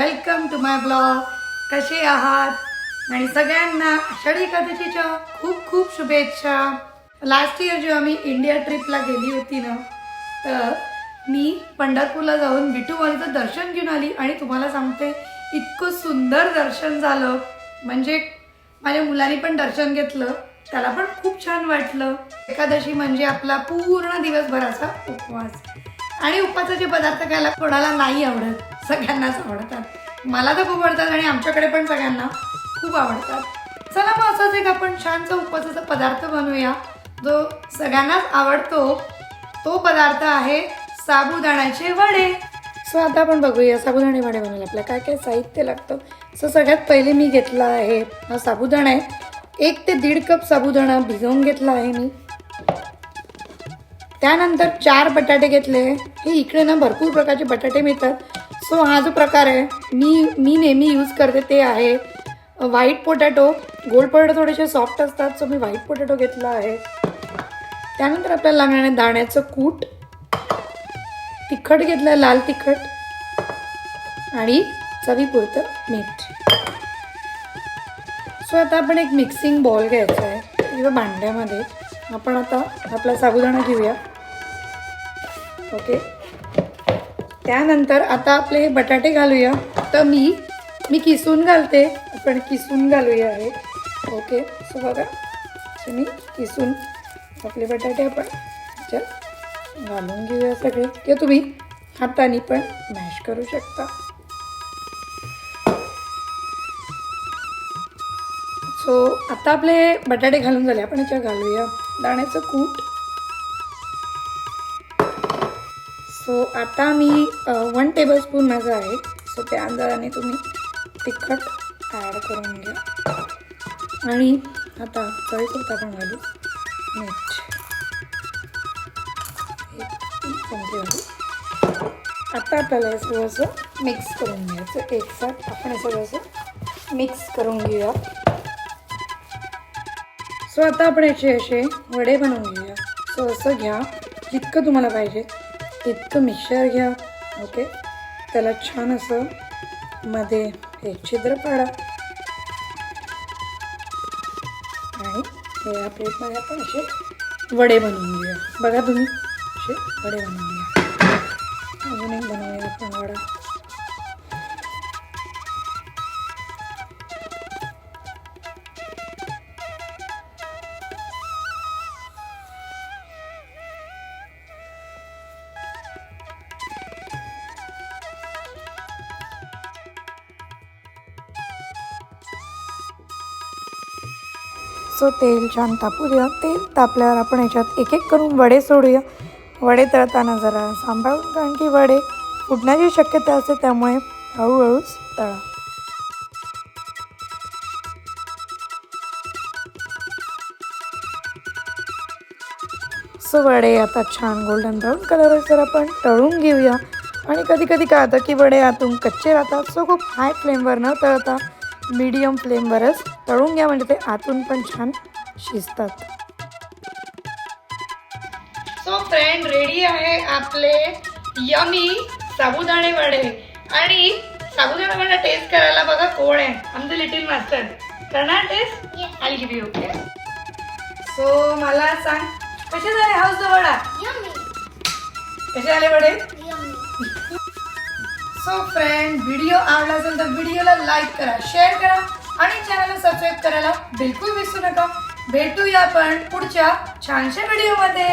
Welcome to मॅ blog. कसे आहात? आणि सगळ्यांना आषाढी एकादशीच्या खूप खूप शुभेच्छा. लास्ट इयर जेव्हा मी इंडिया ट्रिपला गेली होती ना तर मी पंढरपूरला जाऊन विठूमालीचं दर्शन घेऊन आली आणि तुम्हाला सांगते इतकं सुंदर दर्शन झालं. म्हणजे माझ्या मुलाने पण दर्शन घेतलं त्याला पण खूप छान वाटलं. एकादशी म्हणजे आपला पूर्ण दिवसभराचा उपवास. आणि उपवासाचे पदार्थ खायला कोणाला नाही आवडत. सगळ्यांनाच आवडतात. मला तर खूप आवडतात आणि आमच्याकडे पण सगळ्यांना खूप आवडतात. चला मग असंच एक आपण छानसा उपवासाचा पदार्थ बनवूया. जो सगळ्यांनाच आवडतो तो पदार्थ आहे साबुदाण्याचे वडे. सो आता आपण बघूया साबुदाणे वडे बनवायला आपल्याला काय काय साहित्य लागतं. सो सगळ्यात पहिले मी घेतला आहे हा साबुदाणा आहे. एक ते दीड कप साबुदाणा भिजवून घेतला आहे मी. त्यानंतर चार बटाटे घेतले. हे इकडे ना भरपूर प्रकारचे बटाटे मिळतात. सो हा जो प्रकार आहे मी मी नेहमी यूज करते ते आहे व्हाईट पोटॅटो गोल्ड पोटॅटो थोडेसे सॉफ्ट असतात सो मी व्हाईट पोटॅटो घेतला आहे. त्यानंतर आपल्याला लागणार आहे दाण्याचं कूट. तिखट घेतलं लाल तिखट. आणि चवीपुरतं मीठ. सो आता आपण एक मिक्सिंग बॉल घ्यायचा आहे किंवा भांड्यामध्ये. आपण आता आपला साबुदाणा घेऊया. ओके? त्यानंतर आता आपले हे बटाटे घालूया. तर मी मी किसून घालते आपण किसून घालूया हे. ओके सो बघा. मी किसून आपले बटाटे आपण ह्याच्यात घालून घेऊया सगळे. किंवा तुम्ही हाताने पण मॅश करू शकता. सो आता आपले बटाटे घालून झाले. आपण याच्या घालूया. दाण्याचं कूट. सो आता मी वन टेबलस्पून माझं आहे. सो त्या अंदाजाने तुम्ही तिखट ॲड करून घ्या. आणि आता चवीपुरतं पण घालू. मीठ आता आपल्याला हे सगळंसं मिक्स करून घ्यायचं. एकसाथ आपण हे सगळंसं मिक्स करून घेऊया. सो आता आपण याचे असे वडे बनवून घेऊया. सो असं घ्या जितकं तुम्हाला पाहिजे. तितकं मिक्सर घ्या ओके? त्याला छान असं मध्ये एक छिद्र पाडा. आणि या प्लेटमध्ये आपण असे वडे बनवून घेऊया. बघा तुम्ही असे वडे बनवून घ्या. अजून एक बनवूया आपण वडा. सो तेल छान तापू द्या. तेल तापल्यावर आपण याच्यात एक एक करून वडे सोडूया. वडे तळताना जरा सांभाळून कारण की वडे फुटण्याची शक्यता असते त्यामुळे हळूहळूच तळा. सो वडे आता छान गोल्डन ब्राऊन कलर आपण तळून घेऊया. आणि कधी कधी काय होतं की वडे आतून कच्चे राहतात सो खूप हाय फ्लेमवर न तळता मीडियम फ्लेमवरच तळून घ्या म्हणजे ते आतून पण छान शिजतात. सो फ्रेंड रेडी आहे आपले यमी साबुदाणे वडे. आणि साबुदाणे वडे टेस्ट करायला बघा कोण आहे. आमचं लिटिल मास्टर करणार test I give you okay so मला सांग कसे झाले हाऊस वडा? कसे झाले वडे? सो फ्रेंड व्हिडिओ आवडला असेल तर व्हिडिओला लाईक करा शेअर करा आणि चॅनलला सबस्क्राईब करायला बिलकुल विसरू नका. भेटूया आपण पुढच्या छानशा व्हिडिओमध्ये